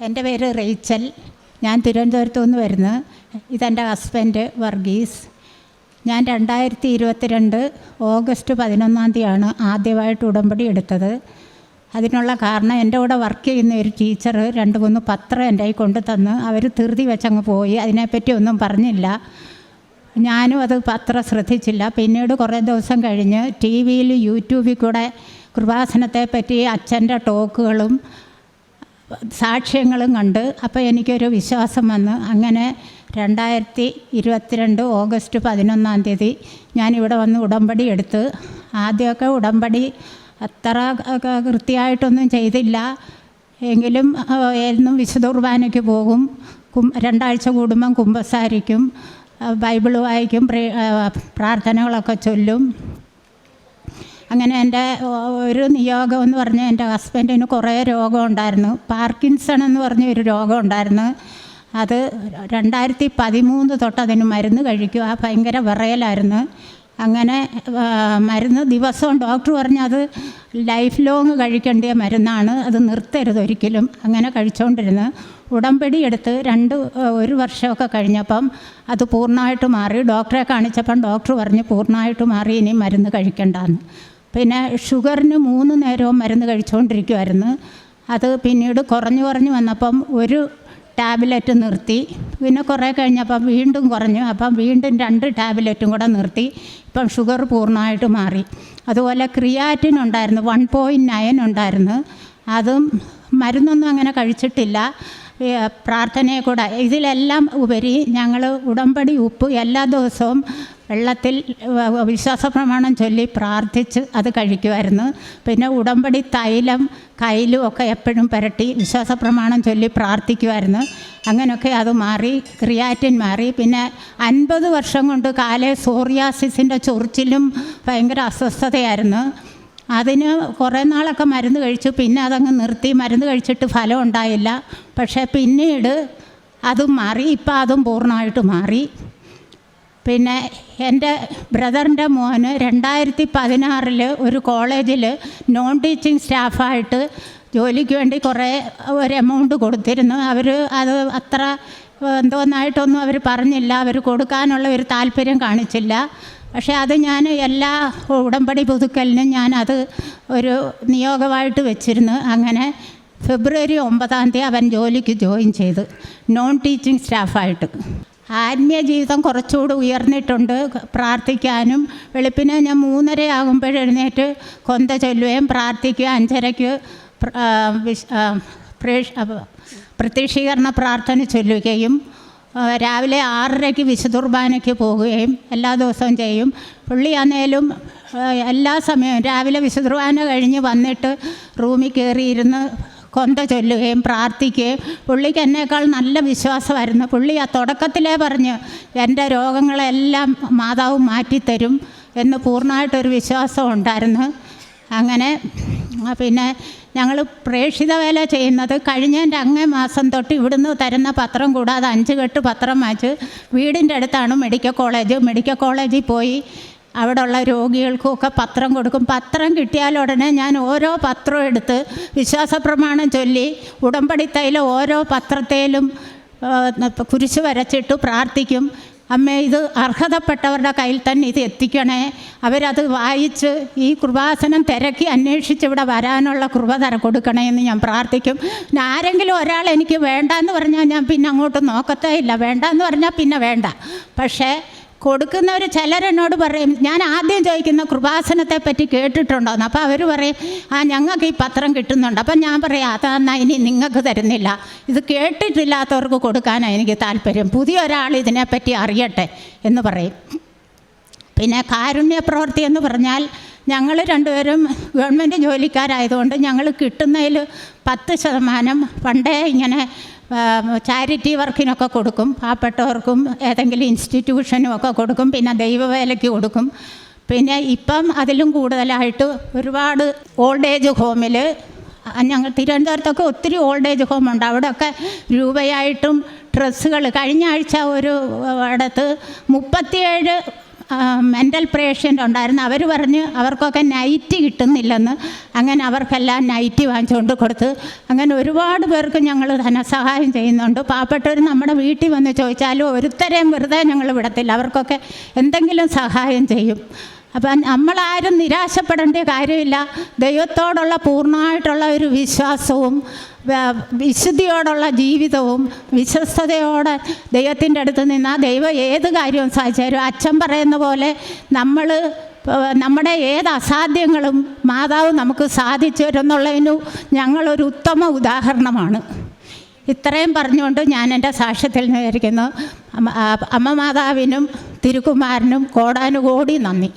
എന്റെ പേര് റേച്ചൽ. ഞാൻ തിരുവനന്തപുരത്തു നിന്ന് വരുന്നു. ഇതെന്റെ ഹസ്ബൻഡ് വർഗീസ്. ഞാൻ രണ്ടായിരത്തി ഇരുപത്തിരണ്ട് ഓഗസ്റ്റ് പതിനൊന്നാം തീയതിയാണ് ആദ്യമായിട്ട് ഉടമ്പടി എടുത്തത്. അതിനുള്ള കാരണം എന്റെ കൂടെ വർക്ക് ചെയ്യുന്ന ഒരു ടീച്ചർ രണ്ട് മൂന്ന് പത്രം എന്റെ കയ്യിൽ കൊണ്ടു തന്ന് അവർ ധൃതി വെച്ചങ്ങ് പോയി. അതിനെപ്പറ്റി ഒന്നും പറഞ്ഞില്ല. ഞാനും അത് പത്രം ശ്രദ്ധിച്ചില്ല. പിന്നീട് കുറേ ദിവസം കഴിഞ്ഞ് ടി വിയിൽ യൂട്യൂബിൽ കൂടെ കൃപാസനത്തെപ്പറ്റി അച്ഛന്റെ ടോക്കുകളും സാക്ഷ്യങ്ങളും കണ്ട് അപ്പോൾ എനിക്കൊരു വിശ്വാസം വന്ന് അങ്ങനെ രണ്ടായിരത്തി ഇരുപത്തിരണ്ട് ഓഗസ്റ്റ് പതിനൊന്നാം തീയതി ഞാനിവിടെ വന്ന് ഉടമ്പടി എടുത്ത് ആദ്യമൊക്കെ ഉടമ്പടി അത്ര കൃത്യമായിട്ടൊന്നും ചെയ്തില്ല. എങ്കിലും എന്നും വിശുദ്ധ കുർബാനയ്ക്ക് പോകും. കും രണ്ടാഴ്ച കൂടുമ്പം കുമ്പസാരിക്കും. ആ, ബൈബിൾ വായിക്കും പ്രേ- പ്രാർത്ഥനകളൊക്കെ ചൊല്ലും. അങ്ങനെ എന്റെ ഒരു നിയോഗം എന്ന് പറഞ്ഞാൽ എന്റെ ഹസ്ബൻഡിന് കുറേ രോഗം ഉണ്ടായിരുന്നു. പാർക്കിൻസൺ എന്ന് പറഞ്ഞ ഒരു രോഗം ഉണ്ടായിരുന്നു. അത് രണ്ടായിരത്തി പതിമൂന്ന് തൊട്ട് അതിന് മരുന്ന് കഴിക്കും ആ ഭയങ്കര വിറയലായിരുന്നു. അങ്ങനെ മരുന്ന് ദിവസവും ഡോക്ടർ പറഞ്ഞു അത് ലൈഫ് ലോങ് കഴിക്കേണ്ട മരുന്നാണ് അത് നിർത്തരുത് ഒരിക്കലും. അങ്ങനെ കഴിച്ചുകൊണ്ടിരുന്നു ഉടമ്പടി എടുത്ത് രണ്ട് ഒരു വർഷമൊക്കെ കഴിഞ്ഞപ്പം അത് പൂർണമായിട്ട് മാറി. ഡോക്ടറെ കാണിച്ചപ്പം ഡോക്ടർ പറഞ്ഞ് പൂർണമായിട്ട് മാറി ഇനി മരുന്ന് കഴിക്കണ്ടെന്ന്. പിന്നെ ഷുഗറിന് മൂന്ന് നേരവും മരുന്ന് കഴിച്ചുകൊണ്ടിരിക്കുമായിരുന്നു അത് പിന്നീട് കുറഞ്ഞു കുറഞ്ഞു വന്നപ്പം ഒരു ടാബ്ലറ്റ് നിർത്തി. പിന്നെ കുറേ കഴിഞ്ഞപ്പം വീണ്ടും കുറഞ്ഞു. അപ്പം വീണ്ടും രണ്ട് ടാബ്ലറ്റും കൂടെ നിർത്തി. ഇപ്പം ഷുഗർ പൂർണമായിട്ട് മാറി. അതുപോലെ ക്രിയാറ്റിൻ ഉണ്ടായിരുന്നു. വൺ പോയിന്റ് നയൻ ഉണ്ടായിരുന്നു. അതും മരുന്നൊന്നും അങ്ങനെ കഴിച്ചിട്ടില്ല. പ്രാർത്ഥനയെ കൂടെ. ഇതിലെല്ലാം ഉപരി ഞങ്ങൾ ഉടമ്പടി ഉപ്പ് എല്ലാ ദിവസവും വെള്ളത്തിൽ വിശ്വാസ പ്രമാണം ചൊല്ലി പ്രാർത്ഥിച്ച് അത് കഴിക്കുമായിരുന്നു. പിന്നെ ഉടമ്പടി തൈലം കയ്യിലും ഒക്കെ എപ്പോഴും പുരട്ടി വിശ്വാസ പ്രമാണം ചൊല്ലി പ്രാർത്ഥിക്കുമായിരുന്നു. അങ്ങനെയൊക്കെ അത് മാറി ക്രിയാറ്റിൻ മാറി. പിന്നെ അൻപത് വർഷം കൊണ്ട് കാലേ സോറിയാസിസിന്റെ ചൊറിച്ചിലും ഭയങ്കര അസ്വസ്ഥതയായിരുന്നു. അതിന് കുറേ നാളൊക്കെ മരുന്ന് കഴിച്ചു. പിന്നെ അതങ്ങ് നിർത്തി. മരുന്ന് കഴിച്ചിട്ട് ഫലം ഉണ്ടായില്ല. പക്ഷേ പിന്നീട് അതും മാറി. ഇപ്പം അതും പൂർണമായിട്ട് മാറി. പിന്നെ എന്റെ ബ്രദറിന്റെ മോന് രണ്ടായിരത്തി പതിനാറിൽ ഒരു കോളേജിൽ നോൺ ടീച്ചിങ് സ്റ്റാഫായിട്ട് ജോലിക്ക് വേണ്ടി കുറേ ഒരു എമൗണ്ട് കൊടുത്തിരുന്നു. അവർ അത് അത്ര എന്തോന്നായിട്ടൊന്നും അവർ പറഞ്ഞില്ല. അവർ കൊടുക്കാനുള്ള ഒരു താല്പര്യം കാണിച്ചില്ല. പക്ഷേ അത് ഞാൻ എല്ലാ ഉടമ്പടി പുതുക്കലിനും അത് ഒരു നിയോഗമായിട്ട് വെച്ചിരുന്നു. അങ്ങനെ ഫെബ്രുവരി ഒമ്പതാം തീയതി അവൻ ജോലിക്ക് ജോയിൻ ചെയ്തു നോൺ ടീച്ചിങ് സ്റ്റാഫായിട്ട് ആത്മീയ ജീവിതം കുറച്ചുകൂടി ഉയർന്നിട്ടുണ്ട് പ്രാർത്ഥിക്കാനും. വെളുപ്പിന് ഞാൻ മൂന്നര ആകുമ്പോൾ എഴുന്നേറ്റ് കൊന്ത ചൊല്ലുകയും പ്രാർത്ഥിക്കുകയും അഞ്ചരയ്ക്ക് പ്രത്യക്ഷീകരണ പ്രാർത്ഥന ചൊല്ലുകയും രാവിലെ ആറരയ്ക്ക് വിശുദ്ധുർബാനയ്ക്ക് പോവുകയും എല്ലാ ദിവസവും ചെയ്യും. പുള്ളി ആന്നേലും എല്ലാ സമയവും രാവിലെ വിശുദ്ധുർബാന കഴിഞ്ഞ് വന്നിട്ട് റൂമിൽ കയറിയിരുന്ന് കൊന്ത ചൊല്ലുകയും പ്രാർത്ഥിക്കുകയും പുള്ളിക്ക് എന്നേക്കാൾ നല്ല വിശ്വാസമായിരുന്നു. പുള്ളി ആ തുടക്കത്തിലേ പറഞ്ഞ് എന്റെ രോഗങ്ങളെല്ലാം മാതാവ് മാറ്റിത്തരും എന്ന് പൂർണമായിട്ടൊരു വിശ്വാസം ഉണ്ടായിരുന്നു. അങ്ങനെ പിന്നെ ഞങ്ങൾ പ്രേക്ഷിത വേല ചെയ്യുന്നത് കഴിഞ്ഞതിന്റെ അങ്ങേ മാസം തൊട്ട് ഇവിടുന്ന് തരുന്ന പത്രം കൂടാതെ അഞ്ച് കെട്ട് പത്രം വാങ്ങിച്ച് വീടിന്റെ അടുത്താണ് മെഡിക്കൽ കോളേജ്. മെഡിക്കൽ കോളേജിൽ പോയി അവിടെയുള്ള രോഗികൾക്കുമൊക്കെ പത്രം കൊടുക്കും. പത്രം കിട്ടിയാൽ ഉടനെ ഞാൻ ഓരോ പത്രം എടുത്ത് വിശ്വാസ പ്രമാണം ചൊല്ലി ഉടമ്പടി തൈല ഓരോ പത്രത്തേലും കുരിശ് വരച്ചിട്ട് പ്രാർത്ഥിക്കും. അമ്മ ഇത് അർഹതപ്പെട്ടവരുടെ കയ്യിൽ തന്നെ ഇത് എത്തിക്കണേ. അവരത് വായിച്ച് ഈ കൃപാസനം തിരക്കി അന്വേഷിച്ച് ഇവിടെ വരാനുള്ള കൃപ തര കൊടുക്കണേ എന്ന് ഞാൻ പ്രാർത്ഥിക്കും. പിന്നെ ആരെങ്കിലും ഒരാൾ എനിക്ക് വേണ്ടെന്ന് പറഞ്ഞാൽ ഞാൻ പിന്നെ അങ്ങോട്ട് നോക്കത്തേ ഇല്ല. വേണ്ടെന്ന് പറഞ്ഞാൽ പിന്നെ വേണ്ട. പക്ഷേ കൊടുക്കുന്നവർ ചിലരെന്നോട് പറയും ഞാൻ ആദ്യം ചോദിക്കുന്ന കൃപാസനത്തെ പറ്റി കേട്ടിട്ടുണ്ടോ എന്ന് അപ്പോൾ അവർ പറയും ആ ഞങ്ങൾക്ക് ഈ പത്രം കിട്ടുന്നുണ്ട്. അപ്പം ഞാൻ പറയാം അതാന്നാ ഇനി നിങ്ങൾക്ക് തരുന്നില്ല. ഇത് കേട്ടിട്ടില്ലാത്തവർക്ക് കൊടുക്കാനാണ് എനിക്ക് താല്പര്യം. പുതിയ ഒരാൾ ഇതിനെപ്പറ്റി അറിയട്ടെ എന്ന് പറയും. പിന്നെ കാരുണ്യ പ്രവൃത്തി എന്ന് പറഞ്ഞാൽ ഞങ്ങൾ രണ്ടുപേരും ഗവൺമെന്റ് ജോലിക്കാരായതുകൊണ്ട് ഞങ്ങൾ കിട്ടുന്നതിൽ പത്ത് ശതമാനം പണ്ടേ ഇങ്ങനെ ചാരിറ്റി വർക്കിനൊക്കെ കൊടുക്കും. പാവപ്പെട്ടവർക്കും ഏതെങ്കിലും ഇൻസ്റ്റിറ്റ്യൂഷനും ഒക്കെ കൊടുക്കും. പിന്നെ ദൈവവേലയ്ക്ക് കൊടുക്കും. പിന്നെ ഇപ്പം അതിലും കൂടുതലായിട്ട് ഒരുപാട് ഓൾഡ് ഏജ് ഹോമിൽ ഞങ്ങൾ തിരുവനന്തപുരത്തൊക്കെ ഒത്തിരി ഓൾഡ് ഏജ് ഹോമുണ്ട് അവിടെയൊക്കെ രൂപയായിട്ടും ഡ്രസ്സുകൾ കഴിഞ്ഞ ആഴ്ച ഒരു ഇടത്ത് മുപ്പത്തിയേഴ് മെന്റൽ പേഷ്യന്റ് ഉണ്ടായിരുന്നു. അവർ പറഞ്ഞ് അവർക്കൊക്കെ നൈറ്റ് കിട്ടുന്നില്ലെന്ന്. അങ്ങനെ അവർക്കെല്ലാം നൈറ്റ് വാങ്ങിച്ചുകൊണ്ട് കൊടുത്ത്. അങ്ങനെ ഒരുപാട് പേർക്ക് ഞങ്ങൾ ധനസഹായം ചെയ്യുന്നുണ്ട്. പാവപ്പെട്ടവർ നമ്മുടെ വീട്ടിൽ വന്ന് ചോദിച്ചാലും ഒരുത്തരെയും വെറുതെ ഞങ്ങൾ വിടത്തില്ല. അവർക്കൊക്കെ എന്തെങ്കിലും സഹായം ചെയ്യും. അപ്പം നമ്മളാരും നിരാശപ്പെടേണ്ട കാര്യമില്ല. ദൈവത്തോടുള്ള പൂർണമായിട്ടുള്ള ഒരു വിശ്വാസവും വിശുദ്ധിയോടുള്ള ജീവിതവും വിശ്വസ്തയോടെ ദൈവത്തിന്റെ അടുത്ത് നിന്ന് ആ ദൈവം ഏത് കാര്യവും സാധിച്ചു അച്ഛൻ പറയുന്ന പോലെ നമ്മൾ നമ്മുടെ ഏത് അസാധ്യങ്ങളും മാതാവ് നമുക്ക് സാധിച്ചു തരുമെന്നുള്ളതിന് ഞങ്ങളൊരു ഉത്തമ ഉദാഹരണമാണ്. ഇത്രയും പറഞ്ഞുകൊണ്ട് ഞാൻ എന്റെ സാക്ഷ്യത്തിൽ നിന്നിരിക്കുന്നു. അമ്മ മാതാവിനും തിരുക്കുമാരനും കോടാനുകോടി നന്ദി.